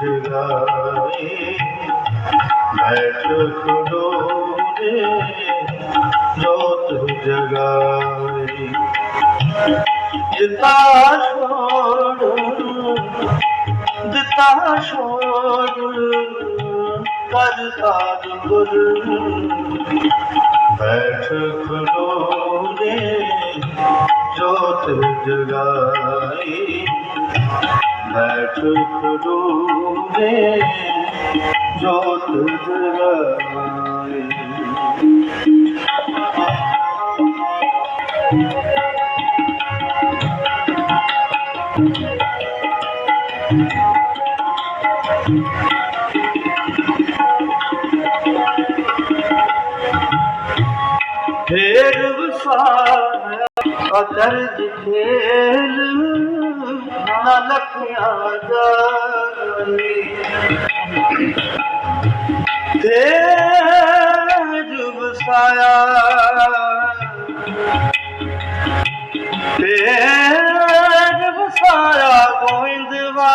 जुदाई मैं टुकड़ो रे जो तू जगाई जिता छोड़ जिता छोड़ करता गुर बैठ खुलो रे जोत जगाई her tuttuğumde çok üzülürüm. Şey. Her vısana kadar dikelim ਨਾ ਲਖਿਆ ਜਾਏ ਫੇਰ ਵਸਾਇਆ ਫੇਰ ਵਸਾਇਆ ਗੋਇੰਦਵਾ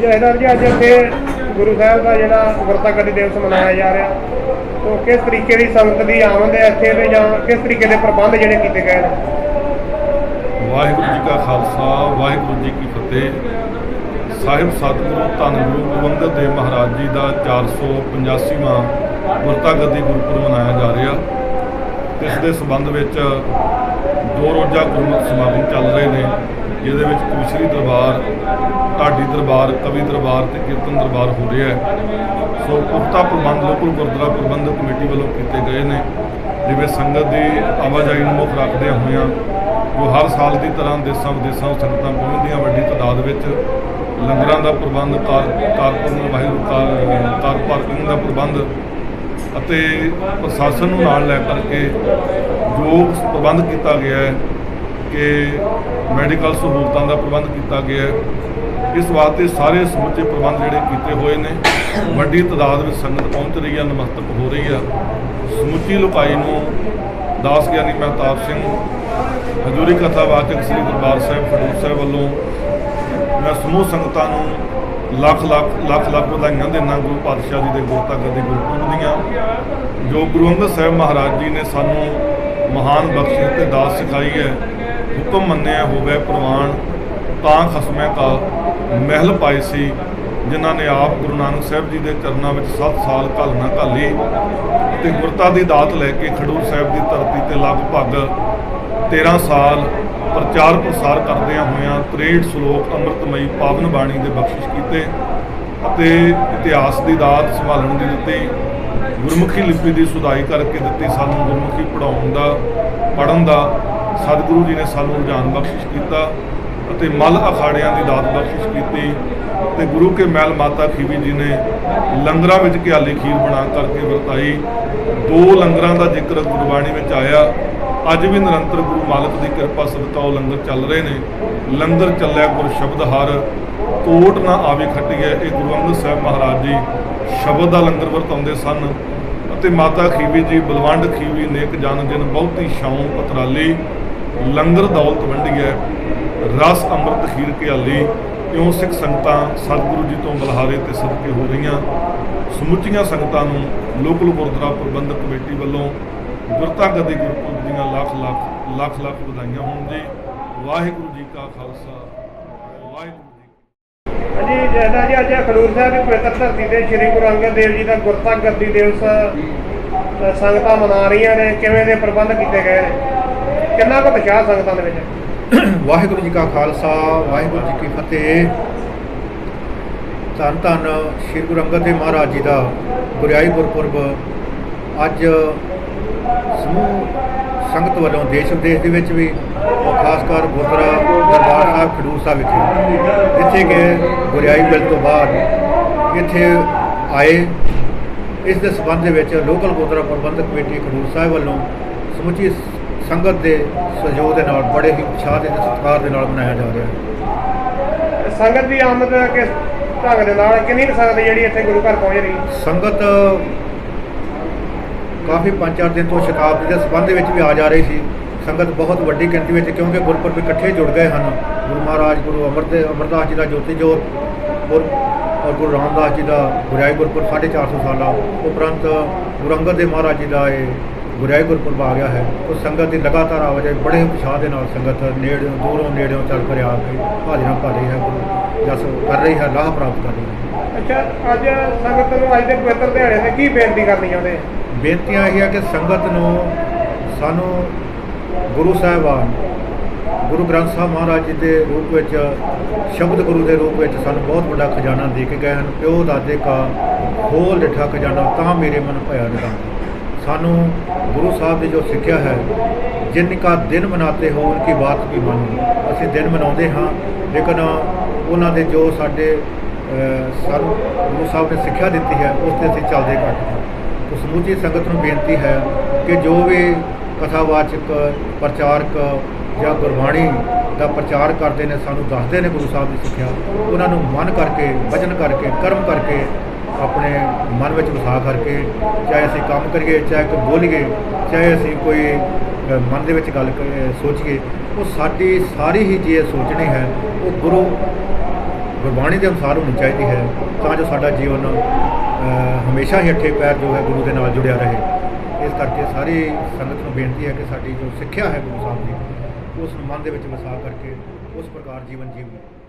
ਜੈਦਾਰ ਜੀ ਅੱਜ ਇੱਥੇ ਗੁਰੂ ਸਾਹਿਬ ਦਾ ਜਿਹੜਾ ਵਰਤਾ ਗੱਡੀ ਦਿਵਸ ਮਨਾਇਆ ਜਾ ਰਿਹਾ। ਤੋਂ ਕਿਸ ਤਰੀਕੇ ਦੀ ਸੰਗਤ ਦੀ ਆਮਦ ਹੈ ਇੱਥੇ ਤੇ ਜਾਂ ਕਿਸ ਤਰੀਕੇ ਦੇ ਪ੍ਰਬੰਧ ਜਿਹੜੇ ਕੀਤੇ ਗਏ ਨੇ? ਵਾਹਿਗੁਰੂ ਜੀ ਕਾ ਖਾਲਸਾ, ਵਾਹਿਗੁਰੂ ਜੀ ਕੀ ਫਤਿਹ। ਸਾਹਿਬ ਸਤਿਗੁਰੂ ਧੰਨ ਗੁਰੂ ਗੋਬਿੰਦ ਦੇਵ ਮਹਾਰਾਜ ਜੀ ਦਾ 485ਵਾਂ ਗੁਰਤਾ ਗੱਦੀ ਗੁਰਪੁਰਬ ਮਨਾਇਆ ਜਾ ਰਿਹਾ। ਇਸ ਦੇ ਸਬੰਧ ਵਿੱਚ ਦੋ ਰੋਜ਼ਾ ਗੁਰਮਤਿ ਸਮਾਗਮ ਚੱਲ ਰਹੇ ਨੇ, ਜਿਹਦੇ ਵਿੱਚ ਕਵਿਸ਼ਰੀ ਦਰਬਾਰ, ਢਾਡੀ ਦਰਬਾਰ, ਕਵੀ ਦਰਬਾਰ ਤੇ ਕੀਰਤਨ ਦਰਬਾਰ ਹੋ ਰਿਹਾ ਹੈ। ਸੋ ਪੁਖਤਾ ਪ੍ਰਬੰਧ ਲੋਕਲ ਗੁਰਦੁਆਰਾ ਪ੍ਰਬੰਧਕ ਕਮੇਟੀ ਵੱਲੋਂ ਕੀਤੇ ਗਏ ਨੇ, ਜਿਵੇਂ ਸੰਗਤ ਦੀ ਆਵਾਜਾਈ ਨੂੰ ਮੁੱਖ ਰੱਖਦਿਆਂ ਹੋਇਆਂ ਜੋ ਹਰ ਸਾਲ ਦੀ ਤਰ੍ਹਾਂ ਦੇਸਾਂ ਵਿਦੇਸਾਂ ਸੰਗਤਾਂ ਪਹੁੰਚਦੀਆਂ, ਵੱਡੀ ਤਾਦਾਦ ਵਿੱਚ ਲੰਗਰਾਂ ਦਾ ਪ੍ਰਬੰਧ car corporation Waheguru car parking ਦਾ ਪ੍ਰਬੰਧ ਅਤੇ ਪ੍ਰਸ਼ਾਸਨ ਨੂੰ ਨਾਲ ਲੈ ਕਰਕੇ ਜੋ ਪ੍ਰਬੰਧ ਕੀਤਾ ਗਿਆ ਹੈ ਕਿ ਮੈਡੀਕਲ ਸਹੂਲਤਾਂ ਦਾ ਪ੍ਰਬੰਧ ਕੀਤਾ ਗਿਆ ਹੈ, ਇਸ ਵਾਸਤੇ ਸਾਰੇ ਸਮੁੱਚੇ ਪ੍ਰਬੰਧ ਜਿਹੜੇ ਕੀਤੇ ਹੋਏ ਨੇ, ਵੱਡੀ ਤਾਦਾਦ ਵਿੱਚ ਸੰਗਤ ਪਹੁੰਚ ਰਹੀ ਹੈ ਨਮਸਤਕ ਹੋ ਰਹੀ ਆ। ਸਮੁੱਚੀ ਲੋਕਾਈ ਨੂੰ ਦਾਸ ਗਿਆਨੀ ਮਹਿਤਾਬ ਸਿੰਘ ਹਜ਼ੂਰੀ ਕਥਾ ਵਾਚਕ ਸ੍ਰੀ ਦਰਬਾਰ ਸਾਹਿਬ ਖਡੂਰ ਸਾਹਿਬ ਵੱਲੋਂ ਮੈਂ ਸਮੂਹ ਸੰਗਤਾਂ ਨੂੰ ਲੱਖ ਲੱਖ ਲੱਖ ਲੱਖ ਵਧਾਈਆਂ ਦਿੰਦਾ ਗੁਰੂ ਪਾਤਸ਼ਾਹ ਜੀ ਦੇ ਗੁਰਤਾ ਗੱਦੀ ਗੁਰਪੁਰਬ ਦੀਆਂ, ਜੋ ਗੁਰੂ ਅੰਗਦ ਸਾਹਿਬ ਮਹਾਰਾਜ ਜੀ ਨੇ ਸਾਨੂੰ ਮਹਾਨ ਬਖਸ਼ਿਸ਼ ਤੇ ਦਾਤ ਸਿਖਾਈ ਹੈ, ਹੁਕਮ ਮੰਨਿਆ ਹੋਵੇ ਪ੍ਰਵਾਨ, ਤਾਂ ਖਸਮੇ ਕਾ ਮਹਿਲ ਪਾਏ ਸੀ, ਜਿਨ੍ਹਾਂ ਨੇ ਆਪ ਗੁਰੂ ਨਾਨਕ ਸਾਹਿਬ ਜੀ ਦੇ ਚਰਨਾਂ ਵਿੱਚ 7 ਸਾਲ ਘਾਲਣਾ ਘਾਲੀ, ਤੇ ਗੁਰਤਾ ਦੀ ਦਾਤ ਲੈ ਕੇ ਖਡੂਰ ਸਾਹਿਬ ਦੀ ਧਰਤੀ ਤੇ ਲਗਭਗ 13 ਸਾਲ ਪ੍ਰਚਾਰ ਪ੍ਰਸਾਰ ਕਰਦਿਆਂ ਹੋਇਆਂ 63 ਸ਼ਲੋਕ ਅੰਮ੍ਰਿਤਮਈ ਪਾਵਨ ਬਾਣੀ ਦੇ ਬਖਸ਼ਿਸ਼ ਕੀਤੇ ਅਤੇ ਇਤਿਹਾਸ ਦੀ ਦਾਤ ਸੰਭਾਲਣ ਦੀ ਦਿੱਤੀ। ਗੁਰਮੁਖੀ ਲਿਪੀ ਦੀ ਸੁਧਾਈ ਕਰਕੇ ਦਿੱਤੀ ਸਾਨੂੰ ਗੁਰਮੁਖੀ ਪੜਾਉਣ ਦਾ ਪੜਨ ਦਾ। ਸਤਿਗੁਰੂ ਜੀ ਨੇ ਸਾਨੂੰ ਰੁਝਾਨ ਬਖਸ਼ਿਸ਼ ਕੀਤਾ ਅਤੇ ਮਲ ਅਖਾੜਿਆਂ ਦੀ ਦਾਤ ਬਖਸ਼ਿਸ਼ ਕੀਤੀ ਤੇ ਗੁਰੂ ਕੇ ਮਹਿਲ ਮਾਤਾ ਖੀਵੀ ਜੀ ਨੇ ਲੰਗਰਾਂ ਵਿੱਚ ਘਿਆਲੀ ਖੀਰ ਬਣਾ ਕਰਕੇ ਵਰਤਾਈ। ਦੋ ਲੰਗਰਾਂ ਦਾ ਜ਼ਿਕਰ ਗੁਰਬਾਣੀ ਵਿੱਚ ਆਇਆ। ਅੱਜ ਵੀ ਨਿਰੰਤਰ ਗੁਰੂ ਮਾਲਕ ਦੀ ਕਿਰਪਾ ਸਦਕਾ ਉਹ ਲੰਗਰ ਚੱਲ ਰਹੇ ਨੇ। ਲੰਗਰ ਚੱਲਿਆ ਗੁਰ ਸ਼ਬਦ ਹਰ ਕੋਟ ਨਾ ਆਵੇ ਖੱਟੀਏ, ਇਹ ਗੁਰੂ ਅੰਗਦ ਸਾਹਿਬ ਮਹਾਰਾਜ ਜੀ ਸ਼ਬਦ ਦਾ ਲੰਗਰ ਵਰਤਾਉਂਦੇ ਸਨ ਅਤੇ ਮਾਤਾ ਖੀਵੀ ਜੀ, ਬਲਵੰਡ ਖੀਵੀ, ਨੇਕ ਜਨ ਜਨ ਬਹੁਤੀ ਛਾਉ ਪਤਰਾਲੀ। ਲੰਗਰ ਦੌਲਤ ਵੰਡੀ ਹੈ, ਰਸ ਅੰਮ੍ਰਿਤ ਖੀਰ ਘਿਆਲੀ। ਇਉਂ ਸਿੱਖ ਸੰਗਤਾਂ ਸਤਿਗੁਰੂ ਜੀ ਤੋਂ ਬਲਹਾਰੇ ਤੇ ਸਦਕੇ ਹੋ ਰਹੀਆਂ। ਸਮੁੱਚੀਆਂ ਸੰਗਤਾਂ ਨੂੰ ਲੋਕਲ ਗੁਰਦੁਆਰਾ ਪ੍ਰਬੰਧਕ ਕਮੇਟੀ ਵੱਲੋਂ ਗੁਰਤਾ ਗੱਦੀ ਗੁਰਪੁਰਬ ਦੀਆਂ ਲੱਖ ਲੱਖ ਲੱਖ ਲੱਖ ਵਧਾਈਆਂ ਹੋਣ ਜੀ। ਵਾਹਿਗੁਰੂ ਜੀ ਕਾ ਖਾਲਸਾ ਵਾਹਿਗੁਰੂ ਜੀ ਜੈਦਾਰ ਜੀ ਅੱਜ ਖਡੂਰ ਸਾਹਿਬ ਦੀ ਪਵਿੱਤਰ ਧਰਤੀ ਤੇ ਸ੍ਰੀ ਗੁਰੂ ਅੰਗਦ ਦੇਵ ਜੀ ਦਾ ਗੁਰਤਾ ਗੱਦੀ ਦਿਵਸ ਸੰਗਤਾਂ ਮਨਾ ਰਹੀਆਂ ਨੇ ਕਿਵੇਂ ਦੇ ਪ੍ਰਬੰਧ ਕੀਤੇ ਗਏ ਨੇ? ਕਿੰਨਾ ਕੁ ਉਤਸ਼ਾਹ ਸੰਗਤਾਂ ਦੇ ਵਿੱਚ? ਵਾਹਿਗੁਰੂ ਜੀ ਕਾ ਖਾਲਸਾ ਵਾਹਿਗੁਰੂ ਜੀ ਕੀ ਫਤਿਹ। ਧੰਨ ਧੰਨ ਸ੍ਰੀ ਗੁਰੂ ਅੰਗਦ ਦੇਵ ਮਹਾਰਾਜ ਜੀ ਦਾ ਗੁਰਿਆਈ ਗੁਰਪੁਰਬ। ਅੱਜ ਸਮੂਹ ਸੰਗਤ ਵੱਲੋਂ ਦੇਸ਼ ਵਿਦੇਸ਼ ਦੇ ਵਿੱਚ ਵੀ ਔਰ ਖਾਸ ਕਰ ਗੁਰਦੁਆਰਾ ਦਰਬਾਰ ਸਾਹਿਬ ਖਡੂਰ ਸਾਹਿਬ ਵਿਖੇ ਜਿੱਥੇ ਕਿ ਗੁਰਿਆਈ ਮਿਲ ਤੋਂ ਬਾਅਦ ਇੱਥੇ ਆਏ। ਇਸ ਦੇ ਸਬੰਧ ਦੇ ਵਿੱਚ ਲੋਕਲ ਗੁਰਦੁਆਰਾ ਪ੍ਰਬੰਧਕ ਕਮੇਟੀ ਖਡੂਰ ਸਾਹਿਬ ਵੱਲੋਂ ਸਮੁੱਚੀ ਸੰਗਤ ਦੇ ਸਹਿਯੋਗ ਦੇ ਨਾਲ ਬੜੇ ਹੀ ਉਤਸ਼ਾਹ ਦੇ ਸਤਿਕਾਰ ਦੇ ਨਾਲ ਮਨਾਇਆ ਜਾ ਰਿਹਾ ਹੈ। ਸੰਗਤ ਦੀ ਆਮਦ ਕਿਸ ਢੰਗ ਦੇ ਨਾਲ? ਕਿੰਨੀ ਸੰਗਤ ਜਿਹੜੀ ਇੱਥੇ ਗੁਰੂ ਘਰ ਪਹੁੰਚ ਰਹੀ? ਸੰਗਤ ਕਾਫੀ ਪੰਜ ਚਾਰ ਦਿਨ ਤੋਂ ਸ਼ਤਾਬਦੀ ਦੇ ਸਬੰਧ ਵਿੱਚ ਵੀ ਆ ਜਾ ਰਹੀ ਸੀ। ਸੰਗਤ ਬਹੁਤ ਵੱਡੀ ਗਿਣਤੀ ਵਿੱਚ ਕਿਉਂਕਿ ਗੁਰਪੁਰਬ ਇਕੱਠੇ ਜੁੜ ਗਏ ਹਨ। ਗੁਰੂ ਮਹਾਰਾਜ, ਗੁਰੂ ਅਮਰਦੇ ਅਮਰਦਾਸ ਜੀ ਦਾ ਜੋਤੀ ਜੋਤ ਗੁਰ ਔਰ ਗੁਰੂ ਰਾਮਦਾਸ ਜੀ ਦਾ ਗੁਰਿਆਈ ਗੁਰਪੁਰਬ 450 ਸਾਲਾ ਉਪਰੰਤ ਗੁਰੂ ਅੰਗਦ ਦੇ ਮਹਾਰਾਜ ਜੀ ਦਾ ਇਹ ਗੁਰਿਆਈ ਗੁਰਪੁਰਬ ਆ ਗਿਆ ਹੈ। ਉਹ ਸੰਗਤ ਦੀ ਲਗਾਤਾਰ ਆਵਾਜਾਈ ਬੜੇ ਉਤਸ਼ਾਹ ਦੇ ਨਾਲ ਸੰਗਤ ਨੇੜਿਓਂ, ਦੂਰੋਂ ਨੇੜਿਓਂ ਚੱਲ ਕਰ ਆ ਕੇ ਹਾਜ਼ਰਾਂ ਭਰ ਰਹੀ ਹੈ ਗੁਰੂ ਜਸ ਕਰ ਰਹੀ ਹੈ ਲਾਭ ਪ੍ਰਾਪਤ ਕਰ ਰਹੀ ਹੈ। ਅੱਛਾ, ਅੱਜ ਸੰਗਤ ਨੂੰ ਅੱਜ ਦੇ ਪਵਿੱਤਰ ਦਿਹਾੜੇ ਤੇ ਕੀ ਬੇਨਤੀ ਕਰਨੀ ਚਾਹੁੰਦੇ ਬੇਨਤੀਆਂ ਇਹ ਹੈ ਕਿ ਸੰਗਤ ਨੂੰ ਸਾਨੂੰ ਗੁਰੂ ਸਾਹਿਬਾਨ, ਗੁਰੂ ਗ੍ਰੰਥ ਸਾਹਿਬ ਮਹਾਰਾਜ ਜੀ ਦੇ ਰੂਪ ਵਿੱਚ, ਸ਼ਬਦ ਗੁਰੂ ਦੇ ਰੂਪ ਵਿੱਚ ਸਾਨੂੰ ਬਹੁਤ ਵੱਡਾ ਖਜ਼ਾਨਾ ਦੇ ਕੇ ਗਏ ਹਨ। ਪਿਓ ਦਾਦੇ ਕਾ ਖੋਲ ਡਿਠਾ ਖਜ਼ਾਨਾ, ਤਾਂ ਮੇਰੇ ਮਨ ਭਇਆ ਨਿਦਾਨ ਸਾਨੂੰ ਗੁਰੂ ਸਾਹਿਬ ਦੀ ਜੋ ਸਿੱਖਿਆ ਹੈ, ਜਿਨ ਕਾ ਦਿਨ ਮਨਾਤੇ ਹੋ ਉਨਕੀ ਬਾਤ ਵੀ ਮਾਨੋ। ਅਸੀਂ ਦਿਨ ਮਨਾਉਂਦੇ ਹਾਂ, ਲੇਕਿਨ ਉਹਨਾਂ ਦੇ ਜੋ ਸਾਡੇ ਸਾਨੂੰ ਗੁਰੂ ਸਾਹਿਬ ਨੇ ਸਿੱਖਿਆ ਦਿੱਤੀ ਹੈ, ਉਸ ਤੇ ਅਸੀਂ ਚੱਲਦੇ ਘੱਟ ਹਾਂ। ਸਮੁੱਚੀ ਸੰਗਤ ਨੂੰ ਬੇਨਤੀ ਹੈ ਕਿ ਜੋ ਵੀ ਕਥਾਵਾਚਕ, ਪ੍ਰਚਾਰਕ ਜਾਂ ਗੁਰਬਾਣੀ ਦਾ ਪ੍ਰਚਾਰ ਕਰਦੇ ਨੇ, ਸਾਨੂੰ ਦੱਸਦੇ ਨੇ ਗੁਰੂ ਸਾਹਿਬ ਦੀ ਸਿੱਖਿਆ, ਉਹਨਾਂ ਨੂੰ ਮਨ ਕਰਕੇ, ਵਚਨ ਕਰਕੇ, ਕਰਮ ਕਰਕੇ ਆਪਣੇ ਮਨ ਵਿੱਚ ਵਸਾ ਕਰਕੇ ਚਾਹੇ ਅਸੀਂ ਕੰਮ ਕਰੀਏ, ਚਾਹੇ ਕੋਈ ਬੋਲੀਏ, ਚਾਹੇ ਅਸੀਂ ਕੋਈ ਮਨ ਦੇ ਵਿੱਚ ਗੱਲ ਸੋਚੀਏ, ਉਹ ਸਾਡੀ ਸਾਰੀ ਹੀ ਜੇ ਸੋਚਣੀ ਹੈ, ਉਹ ਗੁਰੂ ਗੁਰਬਾਣੀ ਦੇ ਅਨੁਸਾਰ ਹੋਣੀ ਚਾਹੀਦੀ ਹੈ, ਤਾਂ ਜੋ ਸਾਡਾ ਜੀਵਨ ਹਮੇਸ਼ਾ ਹੀ ਅੱਠੇ ਪੈਰ ਜੋ ਹੈ ਗੁਰੂ ਦੇ ਨਾਲ ਜੁੜਿਆ ਰਹੇ। ਇਸ ਕਰਕੇ ਸਾਰੀ ਸੰਗਤ ਨੂੰ ਬੇਨਤੀ ਹੈ ਕਿ ਸਾਡੀ ਜੋ ਸਿੱਖਿਆ ਹੈ ਗੁਰੂ ਸਾਹਿਬ ਦੀ, ਉਸ ਨੂੰ ਮਨ ਦੇ ਵਿੱਚ ਵਸਾ ਕਰਕੇ ਉਸ ਪ੍ਰਕਾਰ ਜੀਵਨ ਜੀਵੀਏ।